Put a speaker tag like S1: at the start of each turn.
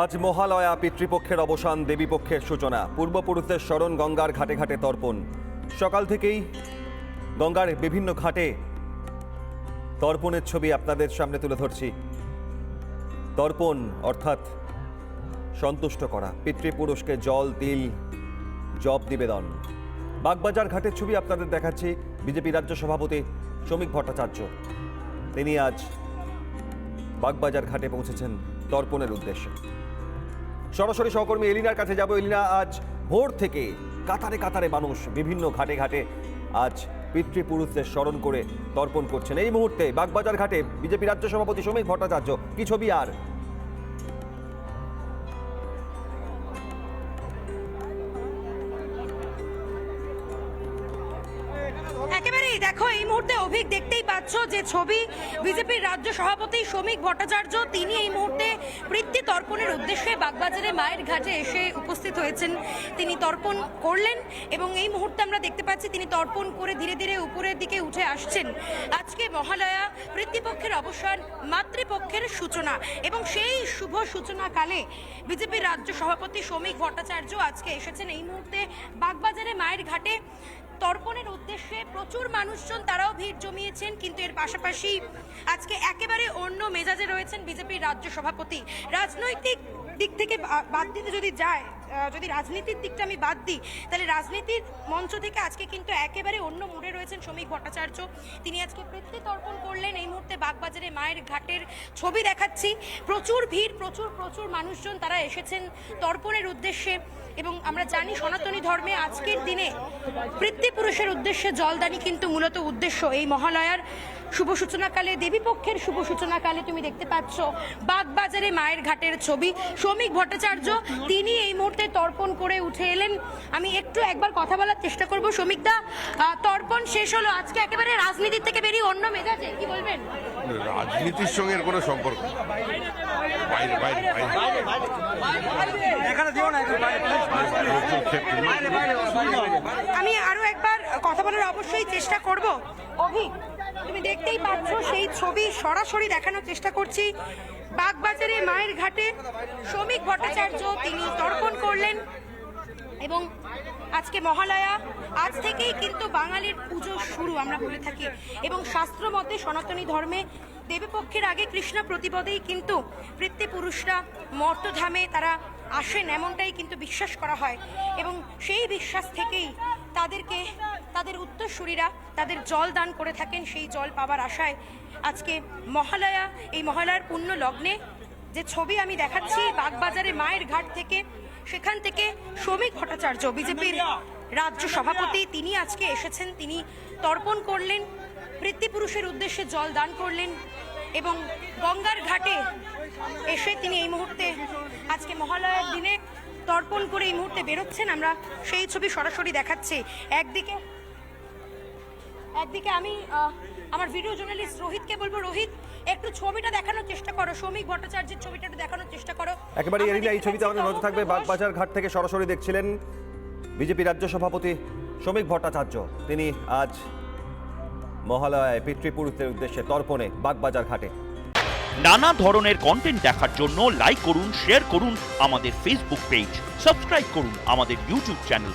S1: আজ মহালয়া পিতৃপক্ষের অবসান, দেবীপক্ষের সূচনা। পূর্বপুরুষদের স্মরণ গঙ্গার ঘাটে ঘাটে তর্পণ। সকাল থেকেই গঙ্গার বিভিন্ন ঘাটে তর্পণের ছবি আপনাদের সামনে তুলে ধরছি। তর্পণ অর্থাৎ সন্তুষ্ট করা, পিতৃপুরুষকে জল, তিল জব নিবেদন। বাগবাজার ঘাটের ছবি আপনাদের দেখাচ্ছি, বিজেপি রাজ্য সভাপতি শ্রমিক ভট্টাচার্য। তিনি আজ বাগবাজার ঘাটে পৌঁছেছেন তর্পণের উদ্দেশ্যে। সরাসরি সহকর্মী এলিনার কাছে যাব। এলিনা, আজ ভোর থেকে কাতারে কাতারে মানুষ বিভিন্ন ঘাটে ঘাটে আজ পিতৃপুরুষদের স্মরণ করে তর্পণ করছেন। এই মুহূর্তে বাগবাজার ঘাটে বিজেপি রাজ্য সভাপতি শ্রমিক ভট্টাচার্য, কি ছবি আর?
S2: দেখো, এই মুহূর্তে অভিক দেখতেই পাচ্ছ যে ছবি বিজেপির রাজ্য সভাপতি শ্রমিক ভট্টাচার্য, তিনি এই মুহূর্তে তর্পণের উদ্দেশ্যে বাগবাজারে মায়ের ঘাটে এসে উপস্থিত হয়েছেন। তিনি তর্পণ করলেন এবং এই মুহূর্তে আমরা দেখতে পাচ্ছি তিনি তর্পণ করে ধীরে ধীরে উপরের দিকে উঠে আসছেন। আজকে মহালয়া বৃত্তিপক্ষের অবসান মাতৃপক্ষের সূচনা এবং সেই শুভ সূচনা কালে বিজেপির রাজ্য সভাপতি শ্রমিক ভট্টাচার্য আজকে এসেছেন। এই মুহূর্তে বাগবাজারে মায়ের ঘাটে তর্পণের উদ্দেশ্যে প্রচুর মানুষজন তারাও ভিড় জমিয়েছেন, কিন্তু এর পাশাপাশি আজকে একেবারে অন্য মেজাজে রয়েছেন বিজেপির রাজ্য সভাপতি। রাজনৈতিক দিক থেকে বাদ দিতে যদি যায় যদি রাজনীতির দিকটা আমি বাদ দিই, তাহলে রাজনীতির মঞ্চ থেকে আজকে কিন্তু একেবারে অন্য মুডে রয়েছেন শ্রমিক ভট্টাচার্য। তিনি আজকে পৃথ্বী তর্পণ করলেন, এই মুহূর্তে বাগবাজারে মায়ের ঘাটের ছবি দেখাচ্ছি। প্রচুর ভিড়, প্রচুর প্রচুর মানুষজন তারা এসেছেন তর্পণের উদ্দেশ্যে। এবং আমরা জানি সনাতনী ধর্মে আজকের দিনে পিতৃপুরুষের উদ্দেশ্যে জলদানি কিন্তু মূলত উদ্দেশ্য। এই মহালয়ার শুভ সূচনাকালে, দেবীপক্ষের শুভ সূচনাকালে তুমি দেখতে পাচ্ছ বাগবাজারে মায়ের ঘাটের ছবি। শ্রমিক ভট্টাচার্য, তিনি এই মুহূর্তে তর্পণ করে উঠে এলেন। আমি একটু একবার কথা বলার চেষ্টা করব। শ্রমিকদা তর্পণ শেষ হলো। আজকে একেবারে রাজনীতির থেকে বেরিয়ে অন্য মেজাজে, কি বলবেন?
S3: রাজনীতির সঙ্গে এর কোনো সম্পর্ক বাইরে বাইরে।
S2: আমি আরও একবার কথা বলার অবশ্যই চেষ্টা করব। অভি, তুমি দেখতেই পাচ্ছ সেই ছবি সরাসরি দেখানোর চেষ্টা করছি। বাগবাজারে মায়ের ঘাটে শ্রমিক ভট্টাচার্য, তিনি তর্পণ করলেন। এবং আজকে মহালয়া, আজ থেকেই কিন্তু বাঙালির পুজো শুরু আমরা বলে থাকি। এবং শাস্ত্র মতে সনাতনী ধর্মে দেবীপক্ষের আগে কৃষ্ণ প্রতিপদেই কিন্তু পিতৃপুরুষরা মর্তধামে তারা আসেন, এমনটাই কিন্তু বিশ্বাস করা হয়। এবং সেই বিশ্বাস থেকেই তাদেরকে, তাদের উত্তরসূরিরা তাদের জল দান করে থাকেন সেই জল পাবার আশায়। আজকে মহালয়া, এই মহালয়ার পুণ্য লগ্নে যে ছবি আমি দেখাচ্ছি, বাগবাজারে মায়ের ঘাট থেকে সেখান থেকে শ্রমিক ভট্টাচার্য, বিজেপির রাজ্য সভাপতি, তিনি আজকে এসেছেন। তিনি তর্পণ করলেন পিতৃপুরুষের উদ্দেশ্যে জল দান করলেন এবং গঙ্গার ঘাটে এসে তিনি এই মুহূর্তে আজকে মহালয়ার দিনে তর্পণ করে এই মুহূর্তে বেরোচ্ছেন। আমরা সেই ছবি সরাসরি দেখাচ্ছি। একদিকে একদিকে আমি আমার ভিডিও জার্নালিস্ট রোহিতকে বলব রোহিত একটু ছবিটা দেখানোর চেষ্টা করো শ্রমিক ভট্টাচার্যের ছবিটা একটু দেখানোর চেষ্টা করো।
S1: একেবারে এরিনা এই ছবিতে আমাদের নজর থাকবে বাগবাজার ঘাট থেকে সরাসরি দেখছিলেন বিজেপি রাজ্য সভাপতি শ্রমিক ভট্টাচার্য। তিনি আজ মহালয়ায় পিতৃপুরুষদের উদ্দেশ্যে তর্পণে বাগবাজার ঘাটে।
S4: নানা ধরনের কন্টেন্ট দেখার জন্য লাইক করুন শেয়ার করুন আমাদের ফেসবুক পেজ সাবস্ক্রাইব করুন আমাদের ইউটিউব চ্যানেল